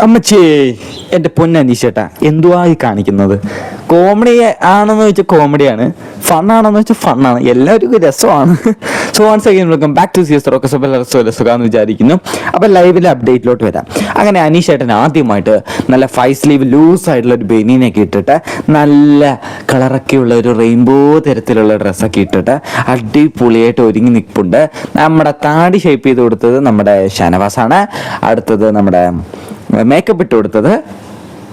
അമ്മച്ചേ എന്റെ പൊന്നനീശേട്ടാ എന്തുവായി കാണിക്കുന്നത്? കോമഡി ആണെന്ന് വെച്ചാൽ കോമഡിയാണ് ഫണ്ണാണെന്ന് വെച്ചാൽ ഫണ്ണാണ് എല്ലാവർക്കും രസമാണ്. So once again welcome back to സിയസ് റോക്കെ സുഖമെന്ന് വിചാരിക്കുന്നു. അപ്പം ലൈവിലെ അപ്ഡേറ്റിലോട്ട് വരാം. അങ്ങനെ അനീഷേട്ടൻ ആദ്യമായിട്ട് നല്ല ഫൈവ് സ്ലീവ് ലൂസ് ആയിട്ടുള്ള ഒരു ബെനീനൊക്കെ ഇട്ടിട്ട് നല്ല കളറൊക്കെയുള്ള ഒരു റെയിൻബോ തരത്തിലുള്ള ഡ്രസ്സൊക്കെ ഇട്ടിട്ട് അടിപൊളിയായിട്ട് ഒരുങ്ങി നിൽപ്പുണ്ട്. നമ്മുടെ താടി ഷേപ്പ് ചെയ്ത് കൊടുത്തത് നമ്മുടെ ഷനവാസാണ്. അടുത്തത് നമ്മുടെ மேக்கப் இட்டு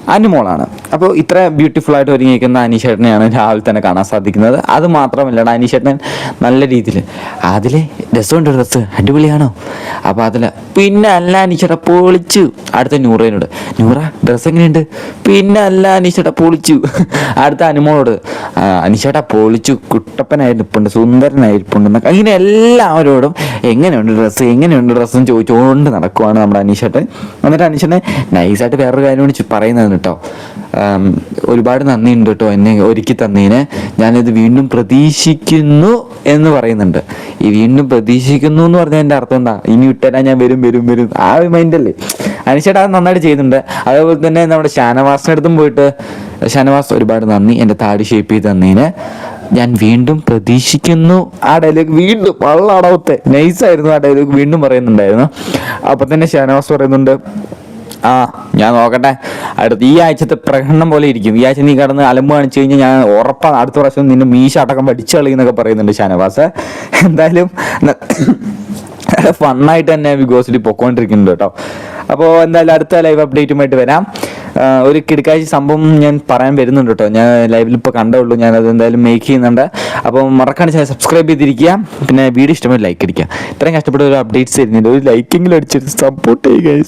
അനുമോളാണ്. അപ്പോൾ ഇത്ര ബ്യൂട്ടിഫുൾ ആയിട്ട് ഒരുങ്ങിയിരിക്കുന്ന അനീഷേട്ടനെയാണ് രാവിലെ തന്നെ കാണാൻ സാധിക്കുന്നത്. അത് മാത്രമല്ല അനീഷേട്ടൻ നല്ല രീതിയിൽ അതിൽ രസമുണ്ട് ഡ്രസ്സ്. അടിപൊളിയാണോ? അപ്പോൾ അതിൽ പിന്നെ അല്ല അനീഷേട്ട പൊളിച്ചു. അടുത്ത നൂറേനോട് നൂറ ഡ്രസ്സ് എങ്ങനെയുണ്ട്? പിന്നെ അല്ല അനീഷേട്ട പൊളിച്ചു. അടുത്ത അനുമോളോട് "ആ, അനീഷേട്ട പൊളിച്ചു. കുട്ടപ്പനായിരിപ്പുണ്ട് സുന്ദരനായിരിപ്പുണ്ട് അങ്ങനെ എല്ലാവരോടും എങ്ങനെയുണ്ട് ഡ്രസ്സ്? എങ്ങനെയുണ്ട് ഡ്രസ്സും? ചോദിച്ചുകൊണ്ട് നടക്കുവാണ് നമ്മുടെ അനീഷേട്ടൻ. എന്നിട്ട് അനീഷേട്ടൻ നൈസായിട്ട് വേറൊരു കാര്യം കൂടി പറയുന്നത് കേട്ടോ. ഒരുപാട് നന്ദിയുണ്ട് കേട്ടോ എന്നെ ഒരുക്കി തന്നതിന്. ഞാനിത് വീണ്ടും പ്രതീക്ഷിക്കുന്നു എന്ന് പറയുന്നുണ്ട്. ഈ വീണ്ടും പ്രതീക്ഷിക്കുന്നു എന്ന് പറഞ്ഞാൽ എന്റെ അർത്ഥം എന്താ? ഇനി ഇട്ടാ ഞാൻ വരും വരും വരും. ആ ഒരു മൈൻഡല്ലേ അനുശേട്ടാ അത് നന്നായിട്ട് ചെയ്യുന്നുണ്ട്. അതേപോലെ തന്നെ നമ്മുടെ ഷാനവാസിന്റെ അടുത്തും പോയിട്ട് ഷാനവാസ് ഒരുപാട് നന്ദി എന്റെ താടി ഷേപ്പ് ചെയ്ത് തന്നതിന്. ഞാൻ വീണ്ടും പ്രതീക്ഷിക്കുന്നു. ആ ഡയലോഗ് വീണ്ടും വള്ളടവത്തെ. നൈസായിരുന്നു ആ ഡയലോഗ് വീണ്ടും പറയുന്നുണ്ടായിരുന്നു. അപ്പൊ തന്നെ ഷാനവാസ് പറയുന്നുണ്ട് ആ ഞാൻ നോക്കട്ടെ. അടുത്ത ഈ ആഴ്ചത്തെ പ്രകടനം പോലെ ഇരിക്കും. ഈ ആഴ്ച നീ കടന്ന് അലമ്പ് കാണിച്ചു കഴിഞ്ഞാൽ ഞാൻ ഉറപ്പാണ് അടുത്ത പ്രാവശ്യം നിന്നെ മീശ അടക്കം പഠിച്ചു കളിയെന്നൊക്കെ പറയുന്നുണ്ട് ഷാനവാസ്. എന്തായാലും ഫണ്ണായിട്ട് തന്നെ ബിഗ് ബോസിൽ പൊക്കോണ്ടിരിക്കുന്നുണ്ട് കേട്ടോ. അപ്പോൾ എന്തായാലും അടുത്ത ലൈവ് അപ്ഡേറ്റുമായിട്ട് വരാം. ഒരു കിടക്കാഴ്ച സംഭവം ഞാൻ പറയാൻ വരുന്നുണ്ട് കേട്ടോ. ഞാൻ ലൈവിൽ ഇപ്പോൾ കണ്ടുള്ളൂ ഞാൻ അത് എന്തായാലും മേക്ക് ചെയ്യുന്നുണ്ട്. അപ്പോൾ മറക്കാണ്ട് ചാനൽ സബ്സ്ക്രൈബ് ചെയ്തിരിക്കുക. പിന്നെ വീഡിയോ ഇഷ്ടമായി ലൈക്ക് അടിക്കുക. ഇത്രയും കഷ്ടപ്പെട്ട ഒരു അപ്ഡേറ്റ്സ് തരുന്നുണ്ട് ഒരു ലൈക്കെങ്കിലും അടിച്ചിട്ട് സപ്പോർട്ട് ചെയ്യുക.